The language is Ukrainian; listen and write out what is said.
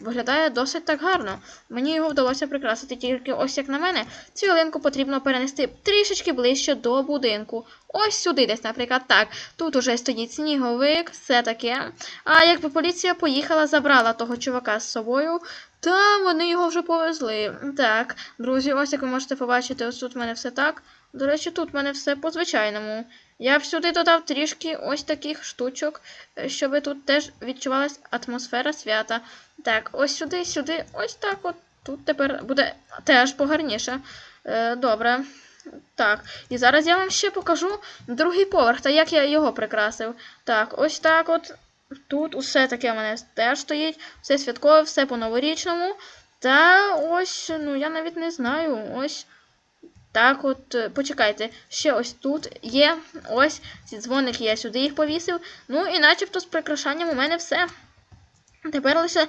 виглядає досить так гарно. Мені його вдалося прикрасити тільки ось як на мене. Цю ялинку потрібно перенести трішечки ближче до будинку. Ось сюди десь, наприклад, так. Тут уже стоїть сніговик, все таке. А якби поліція поїхала, забрала того чувака з собою, та вони його вже повезли. Так, друзі, ось як ви можете побачити, ось тут в мене все так. До речі, тут в мене все по-звичайному. Я б сюди додав трішки ось таких штучок, е, щоб тут теж відчувалась атмосфера свята. Так, ось сюди, сюди, ось так от. Тут тепер буде теж погарніше. Е, добре. Так, і зараз я вам ще покажу другий поверх, та як я його прикрасив. Так, ось так от. Тут усе таке в мене теж стоїть, все святкове, все по-новорічному. Та ось, ну я навіть не знаю. Ось так от, е, почекайте, ще ось тут є. Ось ці дзвоники, я сюди їх повісив. Ну і начебто з прикрашанням у мене все. Тепер лише